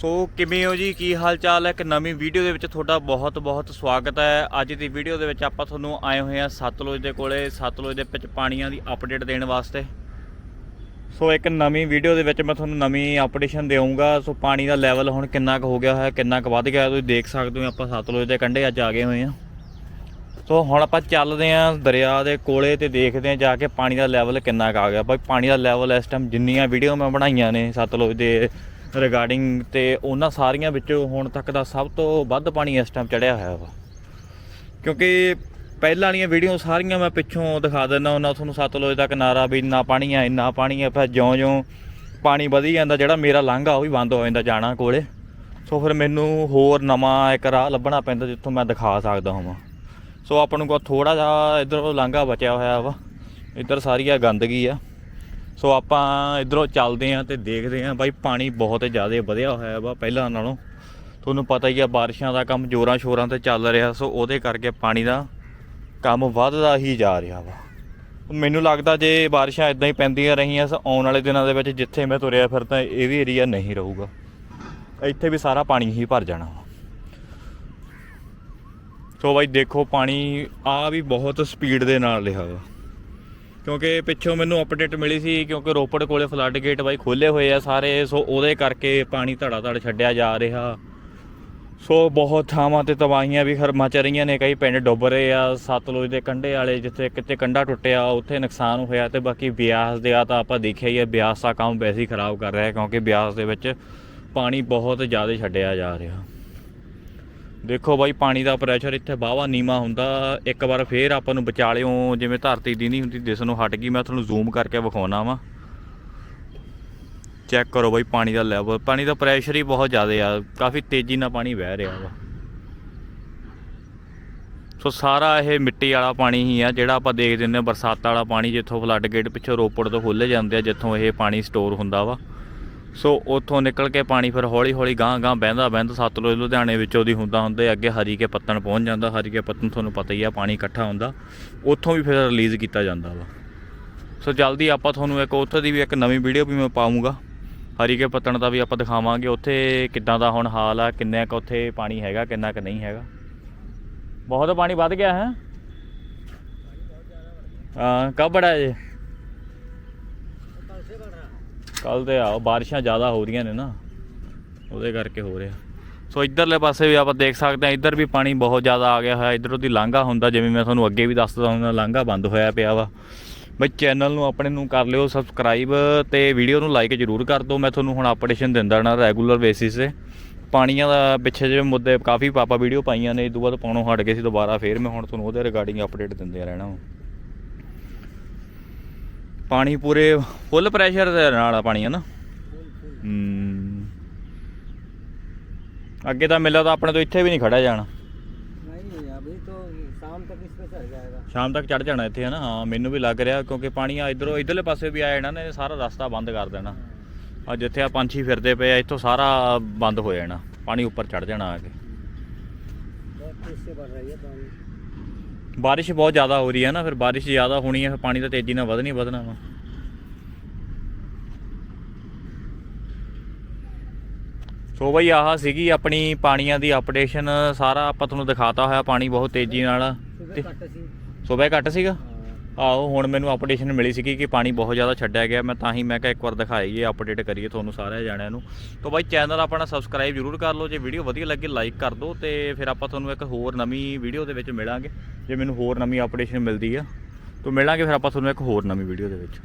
ਸੋ ਕਿਵੇਂ ਹੋ ਜੀ? ਕੀ ਹਾਲ ਚਾਲ ਹੈ? ਇੱਕ ਨਵੀਂ ਵੀਡੀਓ ਦੇ ਵਿੱਚ ਤੁਹਾਡਾ ਬਹੁਤ ਬਹੁਤ ਸਵਾਗਤ ਹੈ। ਅੱਜ ਦੀ ਵੀਡੀਓ ਦੇ ਵਿੱਚ ਆਪਾਂ ਤੁਹਾਨੂੰ ਆਏ ਹੋਏ ਹਾਂ ਸਤਲੁਜ ਦੇ ਕੋਲੇ, ਸਤਲੁਜ ਦੇ ਵਿੱਚ ਪਾਣੀਆਂ ਦੀ ਅਪਡੇਟ ਦੇਣ ਵਾਸਤੇ। ਸੋ ਇੱਕ ਨਵੀਂ ਵੀਡੀਓ ਦੇ ਵਿੱਚ ਮੈਂ ਤੁਹਾਨੂੰ ਨਵੀਂ ਅਪਡੇਸ਼ਨ ਦੇਵਾਂਗਾ ਸੋ ਪਾਣੀ ਦਾ ਲੈਵਲ ਹੁਣ ਕਿੰਨਾ ਕੁ ਹੋ ਗਿਆ ਹੈ, ਕਿੰਨਾ ਕੁ ਵੱਧ ਗਿਆ ਤੁਸੀਂ ਦੇਖ ਸਕਦੇ ਹੋ ਆਪਾਂ ਸਤਲੁਜ ਦੇ ਕੰਢੇ ਅੱਜ ਆ ਗਏ ਹੋਏ ਹਾਂ। ਸੋ ਹੁਣ ਆਪਾਂ ਚੱਲਦੇ ਆਂ ਦਰਿਆ ਦੇ ਕੋਲੇ ਤੇ ਦੇਖਦੇ ਆਂ ਜਾ ਕੇ ਪਾਣੀ ਦਾ ਲੈਵਲ ਕਿੰਨਾ ਕੁ ਆ ਗਿਆ। ਭਾਈ ਪਾਣੀ ਦਾ ਲੈਵਲ ਇਸ ਟਾਈਮ ਜਿੰਨੀਆਂ ਵੀਡੀਓ ਮੈਂ ਬਣਾਈਆਂ ਨੇ ਸਤਲੁਜ ਦੇ ਰਿਗਾਰਡਿੰਗ ਤੇ ਉਹਨਾਂ ਸਾਰੀਆਂ ਵਿੱਚੋਂ ਹੁਣ ਤੱਕ ਦਾ ਸਭ ਤੋਂ ਵੱਧ ਪਾਣੀ ਇਸ ਟਾਈਮ ਚੜਿਆ ਹੋਇਆ ਵਾ। ਕਿਉਂਕਿ ਪਹਿਲਾਂ ਵਾਲੀਆਂ ਵੀਡੀਓ ਸਾਰੀਆਂ ਮੈਂ ਪਿੱਛੋਂ ਦਿਖਾ ਦਿੰਦਾ ਉਹਨਾਂ ਤੁਹਾਨੂੰ ਸਤਲੁਜ ਦਾ ਕਿਨਾਰਾ ਵੀ ਇੰਨਾ ਪਾਣੀ ਆ, ਇੰਨਾ ਪਾਣੀ ਆ, ਫਿਰ ਜਿਉਂ-ਜਿਉਂ ਪਾਣੀ ਵਧੀ ਜਾਂਦਾ, ਜਿਹੜਾ ਮੇਰਾ ਲਾਂਘਾ ਉਹ ਵੀ ਬੰਦ ਹੋ ਜਾਂਦਾ ਜਾਣਾ ਕੋਲੇ। ਸੋ ਫਿਰ ਮੈਨੂੰ ਹੋਰ ਨਵਾਂ ਇੱਕ ਰਾਹ ਲੱਭਣਾ ਪੈਂਦਾ ਜਿੱਥੋਂ ਮੈਂ ਦਿਖਾ ਸਕਦਾ ਹਾਂ ਸੋ ਆਪਾਂ ਨੂੰ ਕੋ ਥੋੜਾ ਜਿਹਾ ਇਧਰੋਂ ਲਾਂਘਾ ਬਚਿਆ ਹੋਇਆ ਵਾ, ਇੱਧਰ ਸਾਰੀ ਆ ਗੰਦਗੀ ਆ। ਸੋ ਆਪਾਂ ਇਧਰੋਂ ਚੱਲਦੇ ਆਂ ਤੇ ਦੇਖਦੇ ਆਂ ਬਾਈ, ਪਾਣੀ ਬਹੁਤ ਜ਼ਿਆਦਾ ਵਧਿਆ ਹੋਇਆ ਵਾ ਪਹਿਲਾਂ ਨਾਲੋਂ। ਤੁਹਾਨੂੰ ਪਤਾ ਹੀ ਆ, ਬਾਰਿਸ਼ਾਂ ਦਾ ਕੰਮ ਜੋਰਾਂ ਸ਼ੋਰਾਂ ਤੇ ਚੱਲ ਰਿਹਾ। ਸੋ ਉਹਦੇ ਕਰਕੇ ਪਾਣੀ ਦਾ ਕੰਮ ਵੱਧਦਾ ਹੀ ਜਾ ਰਿਹਾ ਵਾ। ਮੈਨੂੰ ਲੱਗਦਾ ਜੇ ਬਾਰਿਸ਼ਾਂ ਇਦਾਂ ਹੀ ਪੈਂਦੀਆਂ ਰਹੀਆਂ ਸੋ ਆਉਣ ਵਾਲੇ ਦਿਨਾਂ ਦੇ ਵਿੱਚ ਜਿੱਥੇ ਮੈਂ ਤੁਰਿਆ ਫਿਰਦਾ ਇਹ ਵੀ ਏਰੀਆ ਨਹੀਂ ਰਹੂਗਾ। ਇੱਥੇ ਵੀ ਸਾਰਾ ਪਾਣੀ ਹੀ ਭਰ ਜਾਣਾ ਵਾ। ਸੋ ਬਾਈ, ਦੇਖੋ, ਪਾਣੀ ਆ ਵੀ ਬਹੁਤ ਸਪੀਡ ਦੇ ਨਾਲ ਰਿਹਾ ਵਾ। ਕਿਉਂਕਿ ਪਿੱਛੋਂ ਮੈਨੂੰ ਅਪਡੇਟ ਮਿਲੀ ਸੀ ਕਿਉਂਕਿ ਰੋਪੜ ਕੋਲੇ ਫਲੱਡ ਗੇਟ ਬਾਈ ਖੋਲੇ ਹੋਏ ਆ ਸਾਰੇ, ਸੋ ਉਹਦੇ ਕਰਕੇ ਪਾਣੀ ਧੜਾ ਧੜ ਛੱਡਿਆ ਜਾ ਰਿਹਾ। ਸੋ ਬਹੁਤ ਥਾਵਾਂ ਤੇ ਤਬਾਹੀਆਂ ਵੀ ਖਰਮਾ ਚ ਰਹੀਆਂ ਨੇ, ਕਈ ਪਿੰਡ ਡੁੱਬ ਰਹੇ ਆ, ਸਤਲੁਜ ਦੇ ਕੰਢੇ ਵਾਲੇ ਜਿੱਥੇ ਕਿਤੇ ਕੰਢਾ ਟੁੱਟਿਆ, ਉੱਥੇ ਨੁਕਸਾਨ ਹੋਇਆ ਤੇ ਬਾਕੀ ਬਿਆਸ ਦੇ ਆ ਤਾਂ ਆਪਾਂ ਦੇਖਿਆ ਹੀ ਹੈ ਬਿਆਸ ਦਾ ਕੰਮ ਵੈਸੇ ਹੀ ਖਰਾਬ ਕਰ ਰਿਹਾ ਕਿਉਂਕਿ ਬਿਆਸ ਦੇ ਵਿੱਚ ਪਾਣੀ ਬਹੁਤ ਜ਼ਿਆਦਾ ਛੱਡਿਆ ਜਾ ਰਿਹਾ। ਦੇਖੋ ਬਾਈ, ਪਾਣੀ ਦਾ ਪ੍ਰੈਸ਼ਰ ਇੱਥੇ ਬਾਵਾ ਨੀਮਾ ਹੁੰਦਾ। ਇੱਕ ਵਾਰ ਫੇਰ ਆਪਾਂ ਨੂੰ ਵਿਚਾਲਿਓ ਜਿਵੇਂ ਧਰਤੀ ਦੀ ਨਹੀਂ ਹੁੰਦੀ, ਦਿਸ ਨੂੰ ਹਟ ਗਈ, ਮੈਂ ਤੁਹਾਨੂੰ ਜ਼ੂਮ ਕਰਕੇ ਵਿਖਾਉਣਾ ਵਾ। ਚੈੱਕ ਕਰੋ ਬਾਈ, ਪਾਣੀ ਦਾ ਲੈਵਲ ਪਾਣੀ ਦਾ ਪ੍ਰੈਸ਼ਰ ਹੀ ਬਹੁਤ ਜ਼ਿਆਦਾ ਆ, ਕਾਫੀ ਤੇਜ਼ੀ ਨਾਲ ਪਾਣੀ ਵਹਿ ਰਿਹਾ ਵਾ। ਸੋ ਸਾਰਾ ਇਹ ਮਿੱਟੀ ਵਾਲਾ ਪਾਣੀ ਹੀ ਆ, ਜਿਹੜਾ ਆਪਾਂ ਦੇਖਦੇ ਹੁੰਦੇ ਹਾਂ, ਬਰਸਾਤ ਵਾਲਾ ਪਾਣੀ, ਜਿੱਥੋਂ ਫਲੱਡ ਗੇਟ ਪਿੱਛੋਂ ਰੋਪੜ ਤੋਂ ਖੁੱਲੇ ਜਾਂਦੇ ਆ, ਜਿੱਥੋਂ ਇਹ ਪਾਣੀ ਸਟੋਰ ਹੁੰਦਾ ਵਾ। ਸੋ ਉੱਥੋਂ ਨਿਕਲ ਕੇ ਪਾਣੀ ਫਿਰ ਹੌਲੀ ਹੌਲੀ ਗਾਂ ਗਾਂ ਬਹਿੰਦਾ ਬਹਿੰਦਾ ਸਤਲੁਜ ਲੁਧਿਆਣੇ ਵਿੱਚੋਂ ਦੀ ਹੁੰਦਾ ਹੁੰਦੇ, ਅੱਗੇ ਹਰੀ ਕੇ ਪੱਤਣ ਪਹੁੰਚ ਜਾਂਦਾ, ਹਰੀ ਕੇ ਪੱਤਣ ਤੁਹਾਨੂੰ ਪਤਾ ਹੀ ਆ, ਪਾਣੀ ਇਕੱਠਾ ਹੁੰਦਾ, ਉੱਥੋਂ ਵੀ ਫਿਰ ਰਿਲੀਜ਼ ਕੀਤਾ ਜਾਂਦਾ ਵਾ। ਸੋ ਜਲਦੀ ਆਪਾਂ ਤੁਹਾਨੂੰ ਇੱਕ ਉੱਥੇ ਦੀ ਵੀ ਇੱਕ ਨਵੀਂ ਵੀਡੀਓ ਵੀ ਮੈਂ ਪਾਉਂਗਾ ਹਰੀ ਕੇ ਪੱਤਣ ਦਾ ਵੀ ਆਪਾਂ ਦਿਖਾਵਾਂਗੇ, ਉੱਥੇ ਕਿੱਦਾਂ ਦਾ ਹੁਣ ਹਾਲ ਆ, ਕਿੰਨਾ ਕੁ ਉੱਥੇ ਪਾਣੀ ਹੈਗਾ, ਕਿੰਨਾ ਕੁ ਨਹੀਂ ਹੈਗਾ। ਬਹੁਤ ਪਾਣੀ ਵੱਧ ਗਿਆ, ਹੈ? ਹਾਂ, ਕਬ ਬੜਾ ਹੈ ਕੱਲ ਤੇ ਆਓ ਬਾਰਿਸ਼ਾਂ ਜ਼ਿਆਦਾ ਹੋ ਰਹੀਆਂ ਨੇ ਨਾ, ਉਹਦੇ ਕਰਕੇ ਹੋ ਰਿਹਾ। ਸੋ ਇਧਰਲੇ ਪਾਸੇ ਵੀ ਆਪਾਂ ਦੇਖ ਸਕਦੇ ਹਾਂ, ਇੱਧਰ ਵੀ ਪਾਣੀ ਬਹੁਤ ਜ਼ਿਆਦਾ ਆ ਗਿਆ ਹੋਇਆ, ਇਧਰੋਂ ਦੀ ਲਾਂਘਾ ਹੁੰਦਾ, ਜਿਵੇਂ ਮੈਂ ਤੁਹਾਨੂੰ ਅੱਗੇ ਵੀ ਦੱਸਦਾ ਹੁੰਦਾ ਲਾਂਘਾ ਬੰਦ ਹੋਇਆ ਪਿਆ ਵਾ। ਬਈ ਚੈਨਲ ਨੂੰ ਆਪਣੇ ਨੂੰ ਕਰ ਲਿਓ ਸਬਸਕ੍ਰਾਈਬ ਤੇ ਵੀਡੀਓ ਨੂੰ ਲਾਈਕ ਜ਼ਰੂਰ ਕਰ ਦਿਓ। ਮੈਂ ਤੁਹਾਨੂੰ ਹੁਣ ਅਪਡੇਸ਼ਨ ਦਿੰਦਾ ਰਹਿਣਾ ਰੈਗੂਲਰ ਬੇਸਿਸ ਤੇ। ਪਾਣੀਆਂ ਦਾ ਪਿੱਛੇ ਜਿਹੇ ਮੁੱਦੇ, ਕਾਫੀ ਪਾਪਾ ਵੀਡੀਓ ਪਾਈਆਂ ਨੇ ਇਸ ਤੋਂ ਬਾਅਦ ਪਾਉਣੋਂ ਹਟ ਗਏ ਸੀ, ਦੁਬਾਰਾ ਫੇਰ ਮੈਂ ਹੁਣ ਤੁਹਾਨੂੰ ਉਹਦੇ ਰਿਗਾਰਡਿੰਗ ਅਪਡੇਟ ਦਿੰਦੇ ਰਹਿਣਾ ਵਾ। ਪਾਣੀ ਪੂਰੇ ਫੁੱਲ ਪ੍ਰੈਸ਼ਰ ਦੇ ਨਾਲ ਆ ਪਾਣੀ ਹਨਾ? ਅੱਗੇ ਤਾਂ ਮਿਲਿਆ ਤਾਂ ਆਪਣੇ ਤੋਂ ਇੱਥੇ ਵੀ ਨਹੀਂ ਖੜਾ ਜਾਣਾ। ਸ਼ਾਮ ਤੱਕ ਚੜ ਜਾਣਾ ਇੱਥੇ ਹਨਾ? ਹਾਂ ਮੈਨੂੰ ਵੀ ਲੱਗ ਰਿਹਾ ਕਿਉਂਕਿ ਪਾਣੀ ਆ ਇਧਰੋਂ ਇਧਰਲੇ ਪਾਸੇ ਵੀ ਆ ਜਾਣਾ ਨੇ ਸਾਰਾ ਰਸਤਾ ਬੰਦ ਕਰ ਦੇਣਾ। ਆ ਜਿੱਥੇ ਆ ਪੰਛੀ ਫਿਰਦੇ ਪਏ ਆ ਇੱਥੋਂ ਸਾਰਾ ਬੰਦ ਹੋ ਜਾਣਾ। ਪਾਣੀ ਉੱਪਰ ਚੜ ਜਾਣਾ ਆ ਕੇ। ਬਹੁਤ ਤੇਜ਼ ਸੇ ਵੱਧ ਰਹੀ ਹੈ ਪਾਣੀ। ਬਾਰਿਸ਼ ਬਹੁਤ ਜ਼ਿਆਦਾ ਹੋ ਰਹੀ ਹੈ ਨਾ ਫਿਰ ਬਾਰਿਸ਼ ਜ਼ਿਆਦਾ ਹੋਣੀ ਹੈ ਫਿਰ ਪਾਣੀ ਤਾਂ ਤੇਜ਼ੀ ਨਾਲ ਵਧਣੀ ਵਧਣਾ ਵਾ। ਸੋ ਬਈ ਆਹ ਸੀਗੀ ਆਪਣੀ ਪਾਣੀਆਂ ਦੀ ਅਪਡੇਸ਼ਨ ਸਾਰਾ ਆਪਾਂ ਤੁਹਾਨੂੰ ਦਿਖਾਤਾ ਹੋਇਆ ਪਾਣੀ ਬਹੁਤ ਤੇਜ਼ੀ ਨਾਲ। ਸੁਬਹ ਘੱਟ ਸੀਗਾ? ਆਹੋ, ਹੁਣ ਮੈਨੂੰ ਅਪਡੇਸ਼ਨ ਮਿਲੀ ਸੀਗੀ ਕਿ ਪਾਣੀ ਬਹੁਤ ਜ਼ਿਆਦਾ ਛੱਡਿਆ ਗਿਆ। ਮੈਂ ਤਾਂ ਹੀ ਮੈਂ ਕਿਹਾ ਇੱਕ ਵਾਰ ਦਿਖਾਈਏ ਅਪਡੇਟ ਕਰੀਏ ਤੁਹਾਨੂੰ ਸਾਰਿਆਂ ਜਾਣਿਆਂ ਨੂੰ। ਤੋਂ ਬਾਈ ਚੈਨਲ ਆਪਣਾ ਸਬਸਕ੍ਰਾਈਬ ਜ਼ਰੂਰ ਕਰ ਲਓ। ਜੇ ਵੀਡੀਓ ਵਧੀਆ ਲੱਗੇ ਲਾਈਕ ਕਰ ਦਿਓ ਤੇ ਫਿਰ ਆਪਾਂ ਤੁਹਾਨੂੰ ਇੱਕ ਹੋਰ ਨਵੀਂ ਵੀਡੀਓ ਦੇ ਵਿੱਚ ਮਿਲਾਂਗੇ। ਜੇ ਮੈਨੂੰ ਹੋਰ ਨਵੀਂ ਅਪਡੇਸ਼ਨ ਮਿਲਦੀ ਆ, ਤਾਂ ਮਿਲਾਂਗੇ, ਫਿਰ ਆਪਾਂ ਤੁਹਾਨੂੰ ਇੱਕ ਹੋਰ ਨਵੀਂ ਵੀਡੀਓ ਦੇ ਵਿੱਚ।